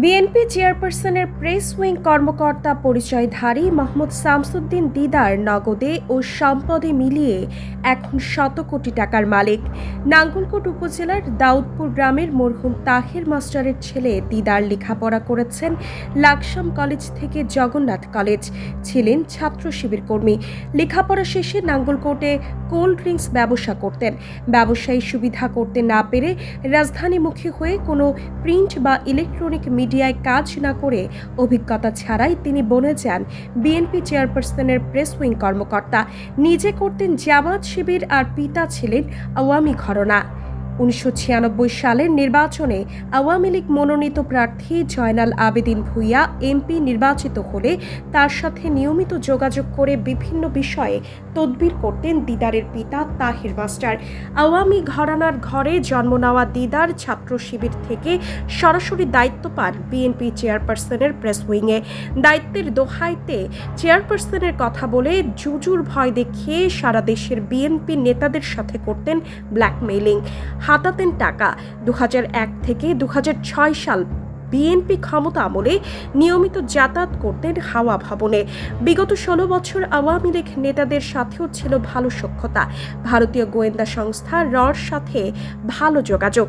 BNP চেয়ারপারসনের press wing কর্মকর্তা পরিচয়ধারী মোহাম্মদ শামসুদ্দিন দিদার নগদে ও সম্পদে মিলিয়ে এখন শত কোটি টাকার মালিক। নাঙ্গলকোট উপজেলার দাউদপুর গ্রামের মরহুম তাহির মাস্টারের ছেলে দিদার লেখাপড়া করেছেন লাকসাম কলেজ থেকে জগন্নাথ কলেজ। ছিলেন ছাত্র শিবির কর্মী। লেখাপড়া শেষে নাঙ্গলকোটে কোল্ড ড্রিঙ্কস ব্যবসা করতেন। ব্যবসায়ী সুবিধা করতে না পেরে রাজধানীমুখী হয়ে কোনো প্রিন্ট বা ইলেকট্রনিক মিডিয়ায় কাজ না করে অভিজ্ঞতা ছাড়াই তিনি বনে যান। বিএনপি চেয়ারপারসনের প্রেস উইং কর্মকর্তা। নিজে করতেন জামাত শিবির আর পিতা ছিলেন আওয়ামী ঘরনা। উনিশশো ছিয়ানব্বই সালের নির্বাচনে আওয়ামী লীগ মনোনীত প্রার্থী জয়নাল আবেদিন ভুইয়া এমপি নির্বাচিত হলে তার সাথে নিয়মিত যোগাযোগ করে বিভিন্ন বিষয়ে তদবির করতেন দিদারের পিতা তাহির মাস্টার। আওয়ামী ঘরানার ঘরে জন্ম নেওয়া দিদার ছাত্র শিবির থেকে সরাসরি দায়িত্ব পান বিএনপি চেয়ারপারসনের প্রেস উইংয়ে। দায়িত্বের দোহাইতে চেয়ারপারসনের কথা বলে জুজুর ভয় দেখিয়ে সারা দেশের বিএনপি নেতাদের সাথে করতেন ব্ল্যাকমেইলিং। হাতাতেন টাকা। দু হাজার এক থেকে দু হাজার ছয় সাল বিএনপি ক্ষমতা আমলে নিয়মিত যাতায়াত করতেন হাওয়া ভবনে। বিগত ষোলো বছর আওয়ামী লীগ নেতাদের সাথেও ছিল ভালো সখ্যতা। ভারতীয় গোয়েন্দা সংস্থা রর সাথে ভালো যোগাযোগ।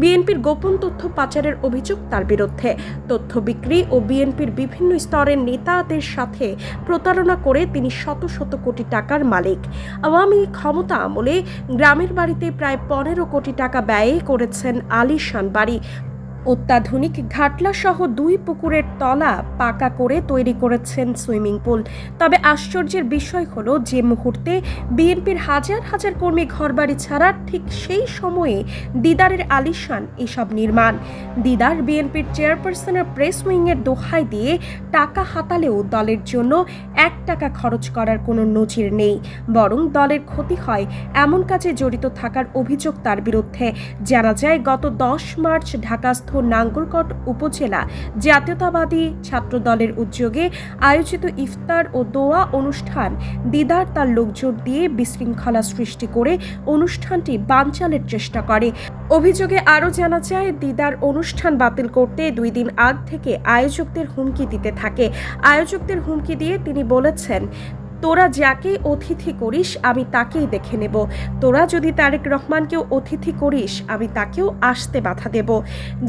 বিএনপির গোপন তথ্য পাচারের অভিযোগ তার বিরুদ্ধে। তথ্য বিক্রি ও বিএনপির বিভিন্ন স্তরের নেতাদের সাথে প্রতারণা করে তিনি শত শত কোটি টাকার মালিক। আওয়ামী ক্ষমতা আমলে গ্রামের বাড়িতে প্রায় পনেরো কোটি টাকা ব্যয় করেছেন আলিশান বাড়ি। অত্যাধুনিক ঘাটলা সহ দুই পুকুরের তলা পাকা করে তৈরি করেছেন সুইমিং পুল। তবে আশ্চর্যের বিষয় হলো, যে মুহূর্তে বিএনপির হাজার হাজার কর্মী ঘরবাড়ি ছাড়ার ঠিক সেই সময়ে দিদারের আলিশান এসব নির্মাণ। দিদার বিএনপির চেয়ারপারসনের প্রেস উইংয়ের দোহাই দিয়ে টাকা হাতালেও দলের জন্য এক টাকা খরচ করার কোনো নজির নেই। বরং দলের ক্ষতি হয় এমন কাজে জড়িত থাকার অভিযোগ তার বিরুদ্ধে। জানা যায়, গত দশ মার্চ ঢাকাস্থ নাঙ্গলকট উপজেলা জাতীয়তাবাদী ছাত্র দলের উদ্যোগে আয়োজিত ইফতার ও দোয়া অনুষ্ঠান দিদার তার লোকজন দিয়ে বিশৃঙ্খলা সৃষ্টি করে অনুষ্ঠানটি বানচালের চেষ্টা করে। অভিযোগে আরও জানা যায়, দিদার অনুষ্ঠান বাতিল করতে দুই দিন আগ থেকে আয়োজকদের হুমকি দিতে থাকে। আয়োজকদের হুমকি দিয়ে তিনি বলেছেন তোরা যাকে অতিথি করিস, আমি তাকেই দেখে নেব। তোরা যদি তারেক রহমানকেও অতিথি করিস, আমি তাকেও আসতে বাধা দেব।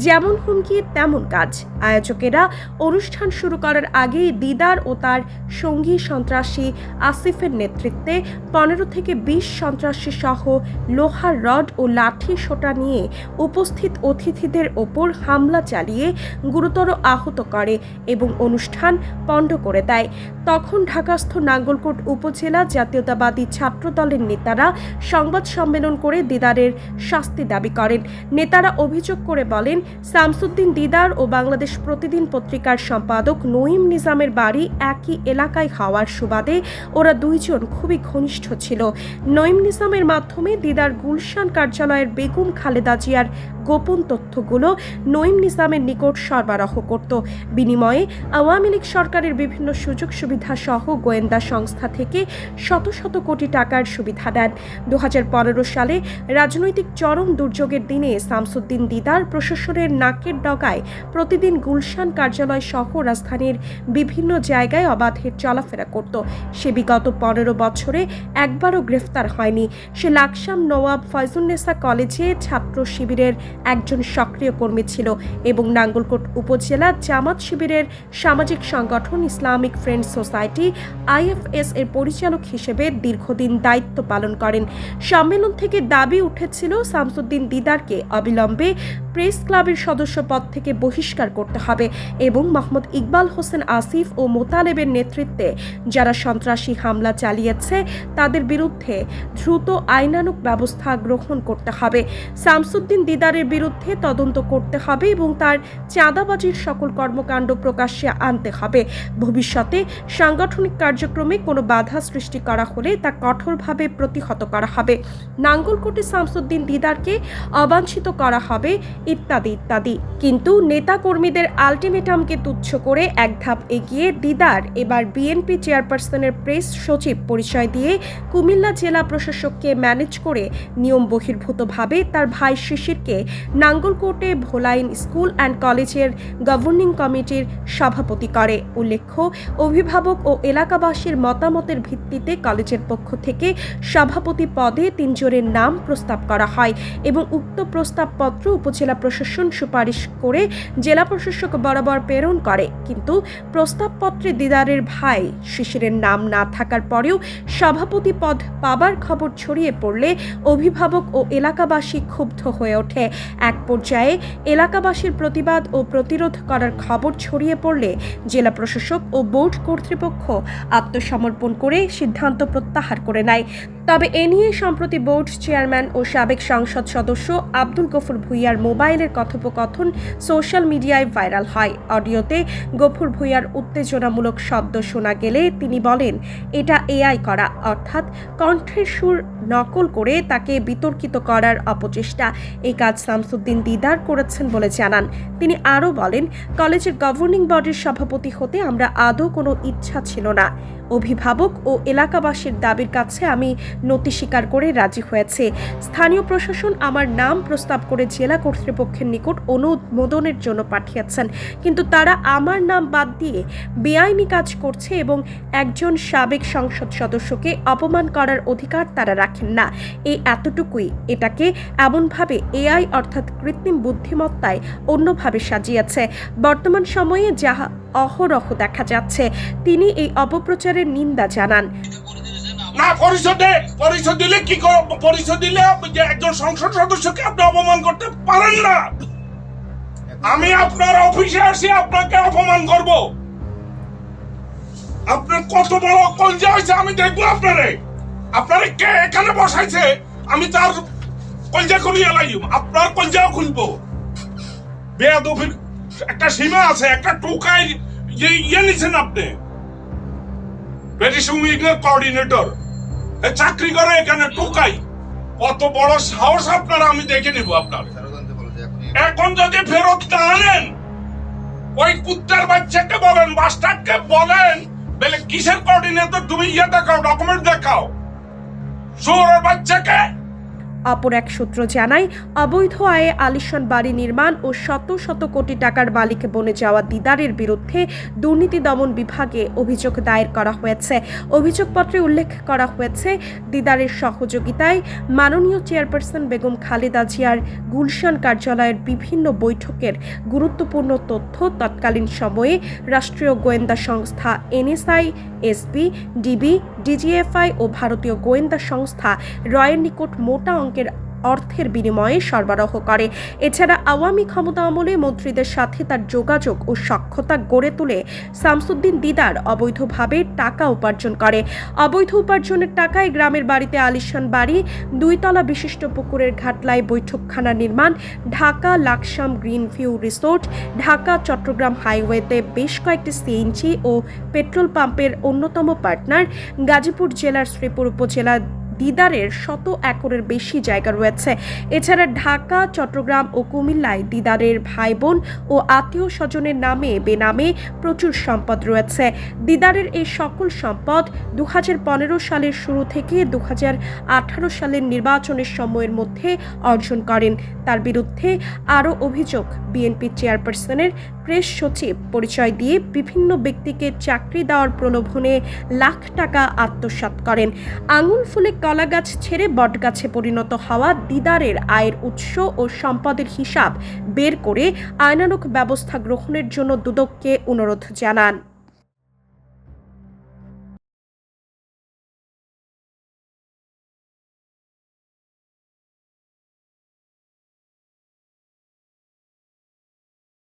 যেমন হুমকি, তেমন কাজ। আয়োজকেরা অনুষ্ঠান শুরু করার আগেই দিদার ও তার সঙ্গী সন্ত্রাসী আসিফের নেতৃত্বে পনেরো থেকে বিশ সন্ত্রাসী সহ লোহার রড ও লাঠি সোটা নিয়ে উপস্থিত অতিথিদের ওপর হামলা চালিয়ে গুরুতর আহত করে এবং অনুষ্ঠান পণ্ড করে দেয়। তখন ঢাকাস্থ নাঙ্গলকোট উপজেলা জাতীয়তাবাদী ছাত্র দলের নেতারা সংবাদ সম্মেলন করে দিদারের শাস্তি দাবি করেন। নেতারা অভিযোগ করে বলেন, শামসুদ্দিন দিদার ও বাংলাদেশ প্রতিদিন পত্রিকার সম্পাদক নঈম নিজামের বাড়ি একই এলাকায় হওয়ার সুবাদে ওরা দুইজন খুবই ঘনিষ্ঠ ছিল। নঈম নিজামের মাধ্যমে দিদার গুলশান কার্যালয়ের বেগম খালেদা জিয়ার গোপন তথ্যগুলো নঈম নিজামের নিকট সরবরাহ করত। বিনিময়ে আওয়ামী লীগ সরকারের বিভিন্ন সুযোগ সুবিধা সহ গোয়েন্দা সংস্থা থেকে শত শত কোটি টাকার সুবিধা দেন। দু হাজার পনেরো সালে রাজনৈতিক চরম দুর্যোগের দিনে শামসুদ্দিন দিদার প্রশাসনের নাকের ডগায় প্রতিদিন গুলশান কার্যালয় সহ রাজধানীর বিভিন্ন জায়গায় অবাধে চলাফেরা করত। সে বিগত পনেরো বছরে একবারও গ্রেফতার হয়নি। সে লাকসাম নওয়াব ফয়জুন্নেসা কলেজে ছাত্র শিবিরের একজন সক্রিয় কর্মী ছিল এবং নাঙ্গলকোট উপজেলা জামাত শিবিরের সামাজিক সংগঠন ইসলামিক ফ্রেন্ডস সোসাইটি আইএফএস এর পরিচালক হিসেবে দীর্ঘদিন দায়িত্ব পালন করেন। সম্মেলন থেকে দাবি উঠেছিল শামসুদ্দিন দিদারকে অবিলম্বে প্রেস ক্লাবের সদস্য পদ থেকে বহিষ্কার করতে হবে এবং মোহাম্মদ ইকবাল হোসেন আসিফ ও মোতালেবের নেতৃত্বে যারা সন্ত্রাসী হামলা চালিয়েছে, তাদের বিরুদ্ধে দ্রুত আইনানুক ব্যবস্থা গ্রহণ করতে হবে। শামসুদ্দিন দিদারের বিরুদ্ধে তদন্ত করতে হবে এবং তার চাঁদাবাজির সকল কর্মকাণ্ড প্রকাশ্যে আনতে হবে। ভবিষ্যতে সাংগঠনিক কার্যক্রমে কোনো বাধা সৃষ্টি করা হলে তা কঠোরভাবে প্রতিহত করা হবে। নাঙ্গলকোটে শামসুদ্দিন দিদারকে অবাঞ্ছিত করা হবে ইত্যাদি ইত্যাদি। কিন্তু নেতাকর্মীদের আলটিমেটামকে তুচ্ছ করে এক ধাপ এগিয়ে দিদার এবার বিএনপি চেয়ারপারসনের প্রেস সচিব পরিচয় দিয়ে কুমিল্লা জেলা প্রশাসককে ম্যানেজ করে নিয়ম বহির্ভূতভাবে তার ভাই শিশিরকে নাঙ্গলকোটে ভোলাইন স্কুল অ্যান্ড কলেজের গভর্নিং কমিটির সভাপতি করে। উল্লেখ্য, অভিভাবক ও এলাকাবাসীর মতামতের ভিত্তিতে কলেজের পক্ষ থেকে সভাপতি পদে তিনজনের নাম প্রস্তাব করা হয় এবং উক্ত প্রস্তাবপত্র উপজেলা প্রশাসন সুপারিশ করে জেলা প্রশাসক বরাবর প্রেরণ করে। কিন্তু প্রস্তাবপত্রে দিদারের ভাই শিশিরের নাম না থাকার পরেও সভাপতি পদ পাবার খবর ছড়িয়ে পড়লে অভিভাবক ও এলাকাবাসী ক্ষুব্ধ হয়ে ওঠে। এক পর্যায়ে এলাকাবাসীর প্রতিবাদ ও প্রতিরোধ করার খবর ছড়িয়ে পড়লে জেলা প্রশাসক ও বোর্ড কর্তৃপক্ষ আত্মসমর্পণ করে সিদ্ধান্ত প্রত্যাহার করে নেয়। তবে এ নিয়ে সম্প্রতি বোর্ড চেয়ারম্যান ও সাবেক সংসদ সদস্য আব্দুল গফুর ভুইয়ার মোবাইলের কথোপকথন সোশ্যাল মিডিয়ায় ভাইরাল হয়। অডিওতে গফুর ভুইয়ার উত্তেজনামূলক শব্দ শোনা গেলে তিনি বলেন, এটা এআই করা। অর্থাৎ কণ্ঠের সুর নকল করে তাকে বিতর্কিত করার অপচেষ্টা। এই কাজ শামসুদ্দিন দিদার করেছেন বলে জানান। তিনি আরও বলেন, কলেজের গভর্নিং বডির সভাপতি হতে আমরা আদৌ কোনো ইচ্ছা ছিল না। অভিভাবক ও এলাকাবাসীর দাবির কাছে আমি নতি স্বীকার করে রাজি হয়েছে। স্থানীয় প্রশাসন আমার নাম প্রস্তাব করে জেলা কর্তৃপক্ষের নিকট অনুমোদনের জন্য পাঠিয়েছেন। কিন্তু তারা আমার নাম বাদ দিয়ে বেআইনি কাজ করছে এবং একজন সাবেক সংসদ সদস্যকে অপমান করার অধিকার তারা রাখেন না। এই এতটুকুই। এটাকে এমনভাবে এআই অর্থাৎ কৃত্রিম বুদ্ধিমত্তায় অন্যভাবে সাজিয়েছে। বর্তমান সময়ে যাহা অহরহ দেখা যাচ্ছে। তিনি এই অপপ্রচারের নিন্দা জানান। না পরিষদে পরিষদ দিলে কি পরিষদ দিলে একজন সংসদ সদস্যকে আপনি অপমান করতে পারেন না। আমি আপনার অফিসে আসি, আপনাকে অপমান করব। আপনার কত বড় কলজা হয়েছে, আমি দেখব আপনারে। আপনারে কে এখানে বসাইছে, আমি তার কলজা খুলিয়ে লাইম, আপনার কলজাও খুলবো। বেয়াদফির একটা সীমা আছে, একটা টোকাই যে ইয়ে নিছেন আপনি। উইংয়ের কোঅর্ডিনেটর চাকরি করে এখানে টোকাই। কত বড় সাহস আমি দেখে নিব আপনার। এখন যদি ফেরত না আনেন, ওই কুত্তার বাচ্চাকে বলেন মাস্টারকে বলেন, বলে কিসের কোঅর্ডিনেটর তুমি ইয়ে দেখাও ডকুমেন্ট দেখাও। শুয়োরের বাচ্চাকে অপর এক সূত্র জানায়, অবৈধ আয়ে আলিশান বাড়ি নির্মাণ ও শত শত কোটি টাকার মালিক বনে যাওয়া দিদারের বিরুদ্ধে দুর্নীতি দমন বিভাগে অভিযোগ দায়ের করা হয়েছে। অভিযোগপত্রে উল্লেখ করা হয়েছে, দিদারের সহযোগিতায় মাননীয় চেয়ারপারসন বেগম খালেদা জিয়ার গুলশান কার্যালয়ের বিভিন্ন বৈঠকের গুরুত্বপূর্ণ তথ্য তৎকালীন সময়ে রাষ্ট্রীয় গোয়েন্দা সংস্থা এনএসআই, এসবি, ডিবি, ডিজিএফআই ও ভারতীয় গোয়েন্দা সংস্থা রয়ের নিকট মোটা অঙ্কের অর্থের বিনিময়ে সরবরাহ করে। এছাড়া আওয়ামী ক্ষমতা আমলে মন্ত্রীদের সাথে তার যোগাযোগ ও সক্ষতা গড়ে তুলে শামসুদ্দিন দিদার অবৈধভাবে টাকা উপার্জন করে। অবৈধ উপার্জনের টাকায় গ্রামের বাড়িতে আলিশান বাড়ি, দুইতলা বিশিষ্ট পুকুরের ঘাটলায় বৈঠকখানা নির্মাণ, Dhaka Laksam green view resort, Dhaka Chattogram হাইওয়েতে বেশ কয়েকটি সিএনজি ও পেট্রোল পাম্পের অন্যতম পার্টনার, গাজীপুর জেলার শ্রীপুর উপজেলা দিদারের শত একরের বেশি জায়গা রয়েছে। এছাড়া ঢাকা, চট্টগ্রাম ও কুমিল্লায় দিদারের ভাই বোন ও আত্মীয় স্বজনের নামে বেনামে প্রচুর সম্পদ রয়েছে। দিদারের এই সকল সম্পদ দু হাজার পনেরো সালের শুরু থেকে দু হাজার আঠারো সালের নির্বাচনের সময়ের মধ্যে অর্জন করেন। তার বিরুদ্ধে আরও অভিযোগ বিএনপি চেয়ারপারসনের প্রেস সচিব পরিচয় দিয়ে বিভিন্ন ব্যক্তিকে চাকরি দেওয়ার প্রলোভনে লাখ টাকা আত্মসাৎ করেন। আঙুল ফুলে কলা গাছ ছেড়ে বট গাছে পরিণত হওয়া দিদারের আয়ের উৎস ও সম্পদের হিসাব বের করে আইনানুক ব্যবস্থা গ্রহণের জন্য দুদককে অনুরোধ জানান।